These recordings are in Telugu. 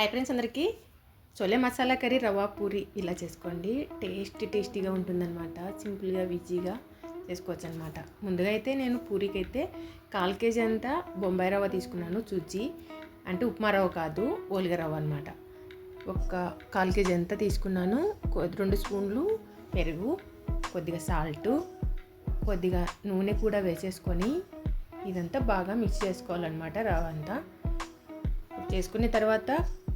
హై ఫ్రెండ్స్ అందరికీ. చోలే మసాలా కర్రీ రవా పూరి ఇలా చేసుకోండి. టేస్టీ టేస్టీగా ఉంటుందన్నమాట. సింపుల్గా ఈజీగా చేసుకోవచ్చు అనమాట ముందుగా అయితే నేను పూరికి అయితే కాల్ కేజీ అంతా బొంబాయి రవ్వ తీసుకున్నాను చుజ్జి అంటే ఉప్మా రవ్వ కాదు ఓలిగ రవ్వ అనమాట ఒక కాల్ కేజీ అంతా తీసుకున్నాను. కొద్ది రెండు స్పూన్లు పెరుగు కొద్దిగా సాల్ట్ కొద్దిగా నూనె కూడా వేసేసుకొని ఇదంతా బాగా మిక్స్ చేసుకోవాలన్నమాట రవ్వ అంతా. చేసుకున్న తర్వాత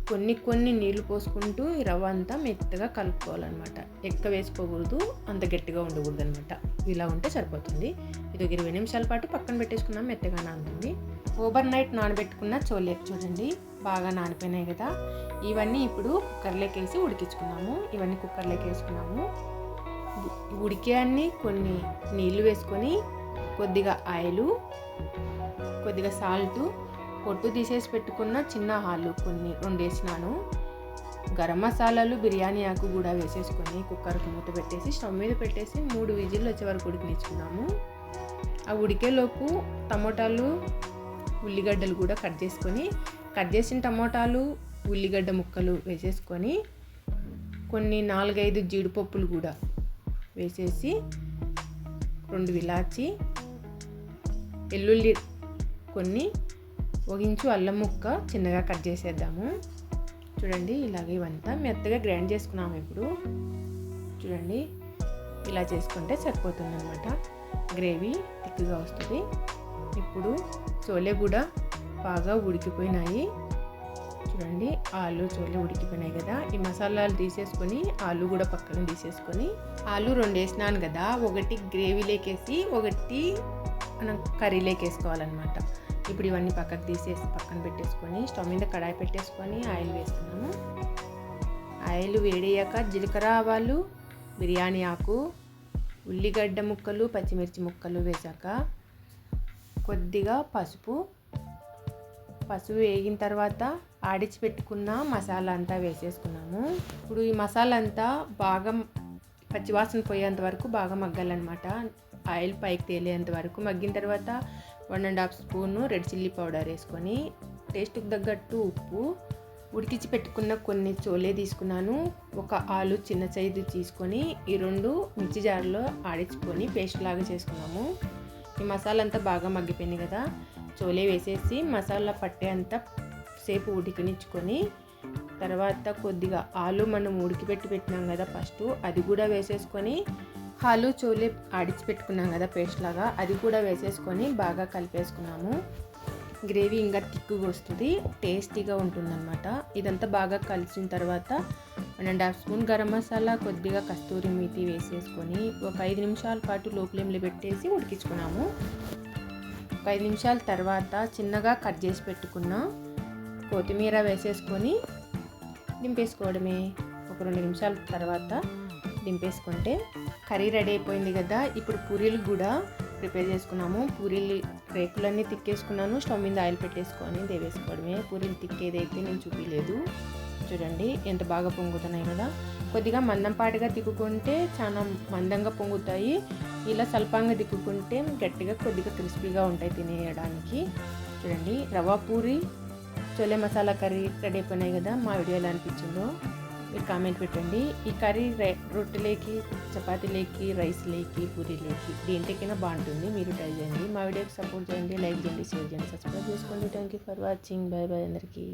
కొన్ని కొన్ని నీళ్ళు పోసుకుంటూ రవ్వ అంతా మెత్తగా కలుపుకోవాలన్నమాట. ఎక్క వేసుకోకూడదు అంత గట్టిగా ఉండకూడదు అనమాట ఇలా ఉంటే సరిపోతుంది. ఇది ఒక ఇరవై నిమిషాల పాటు పక్కన పెట్టేసుకున్నాం మెత్తగా నానుతుంది ఓవర్ నైట్ నానబెట్టుకున్న చోలే చూడండి బాగా నానిపోయినాయి కదా. ఇవన్నీ ఇప్పుడు కుక్కర్లోకి వేసి ఉడికించుకున్నాము. ఇవన్నీ కుక్కర్లోకి వేసుకున్నాము. ఉడికే కొన్ని నీళ్ళు వేసుకొని కొద్దిగా ఆయిలు కొద్దిగా సాల్టు పొట్టు తీసేసి పెట్టుకున్న చిన్న హాలు కొన్ని రెండు వేసినాను గరం మసాలాలు బిర్యానీ ఆకు కూడా వేసేసుకొని కుక్కర్కి మూత పెట్టేసి స్టవ్ మీద పెట్టేసి మూడు విజిల్లు వచ్చే వరకు ఉడికినిచ్చుకున్నాము ఆ ఉడికేలోపు టమోటాలు ఉల్లిగడ్డలు కూడా కట్ చేసుకొని కట్ చేసిన టమోటాలు ఉల్లిగడ్డ ముక్కలు వేసేసుకొని కొన్ని నాలుగైదు జీడిపప్పులు కూడా వేసేసి రెండు విలాచి వెల్లుల్లి కొన్ని ఒక ఇంచు అల్లం ముక్క చిన్నగా కట్ చేసేద్దాము. చూడండి ఇలాగ ఇవంతా మెత్తగా గ్రైండ్ చేసుకున్నాము ఇప్పుడు. చూడండి ఇలా చేసుకుంటే సరిపోతుంది అనమాట గ్రేవీ తిక్కుగా వస్తుంది. ఇప్పుడు చోలే కూడా బాగా ఉడికిపోయినాయి. చూడండి ఆలు చోలే ఉడికిపోయినాయి కదా. ఈ మసాలాలు తీసేసుకొని ఆలు కూడా పక్కన తీసేసుకొని ఆలు రెండు వేసినాను కదా. ఒకటి గ్రేవీలోకేసి ఒకటి మనం కర్రీలోకి వేసుకోవాలన్నమాట ఇప్పుడు ఇవన్నీ పక్కకు తీసేసి పక్కన పెట్టేసుకొని స్టవ్ మీద కడాయి పెట్టేసుకొని ఆయిల్ వేసుకున్నాము ఆయిల్ వేడయ్యాక జీలకర్ర ఆవాలు బిర్యానీ ఆకు ఉల్లిగడ్డ ముక్కలు పచ్చిమిర్చి ముక్కలు వేసాక కొద్దిగా పసుపు. పసుపు వేగిన తర్వాత ఆడిచి పెట్టుకున్న మసాలా అంతా వేసేసుకున్నాము. ఇప్పుడు ఈ మసాలా అంతా బాగా పచ్చివాసన పోయేంత వరకు బాగా మగ్గాలన్నమాట. ఆయిల్ పైకి తేలేంత వరకు మగ్గిన తర్వాత one and half spoon red chilli powder వేసుకొని టేస్ట్కి తగ్గట్టు ఉప్పు ఉడికించి పెట్టుకున్న కొన్ని చోలే తీసుకున్నాను. ఒక ఆలు చిన్న సైజు తీసుకొని ఈ రెండు మిర్చి జార్లో ఆడించుకొని పేస్ట్ లాగా చేసుకున్నాము. ఈ మసాలా అంతా బాగా మగ్గిపోయింది కదా. చోలే వేసేసి మసాలా పట్టే అంతా సేపు ఉడికినిచ్చుకొని తర్వాత కొద్దిగా ఆలు మనం ఉడికిపెట్టి పెట్టినాం కదా ఫస్ట్ అది కూడా వేసేసుకొని ఆలు చూలి ఆడిచి పెట్టుకున్నాం కదా పేస్ట్ లాగా. అది కూడా వేసేసుకొని బాగా కలిపేసుకున్నాము. గ్రేవీ ఇంకా తిక్కుగా వస్తుంది. టేస్టీగా ఉంటుందన్నమాట. ఇదంతా బాగా కలిసిన తర్వాత one and half spoon garam masala కొద్దిగా కస్తూరి మీతి వేసేసుకొని ఒక ఐదు నిమిషాల పాటు లో ఫ్లేమ్లో పెట్టేసి ఉడికించుకున్నాము. ఒక ఐదు నిమిషాల తర్వాత చిన్నగా కట్ చేసి పెట్టుకున్న కొత్తిమీర వేసేసుకొని దింపేసుకోవడమే. ఒక రెండు నిమిషాల తర్వాత దింపేసుకుంటే కర్రీ రెడీ అయిపోయింది కదా. ఇప్పుడు పూరీలు కూడా ప్రిపేర్ చేసుకున్నాము. పూరీలు రేకులన్నీ తిక్కేసుకున్నాను. స్టవ్ మీద ఆయిల్ పెట్టేసుకొని దేవేసుకోవడమే. పూరీలు తిక్కేదైతే నేను చూపించలేదు చూడండి ఎంత బాగా పొంగుతున్నాయి కదా. కొద్దిగా మందంపాటిగా తిక్కుకుంటే చాలా మందంగా పొంగుతాయి. ఇలా స్వల్పంగా దిక్కుకుంటే గట్టిగా కొద్దిగా క్రిస్పీగా ఉంటాయి తినేయడానికి. చూడండి రవా పూరి చోలే మసాలా కర్రీ రెడీ అయిపోయినాయి కదా. మా వీడియో ఎలా అనిపించిందో మీరు కామెంట్ పెట్టండి. ఈ కర్రీ రొట్టెలేకి చపాతీలేకి రైస్లేకి పూరీలేకి దేంటికైనా బాగుంటుంది. మీరు ట్రై చేయండి. మా వీడియోకి సపోర్ట్ చేయండి లైక్ చేయండి షేర్ చేయండి సబ్స్క్రైబ్ చేసుకోండి. Thank you for watching bye bye అందరికీ.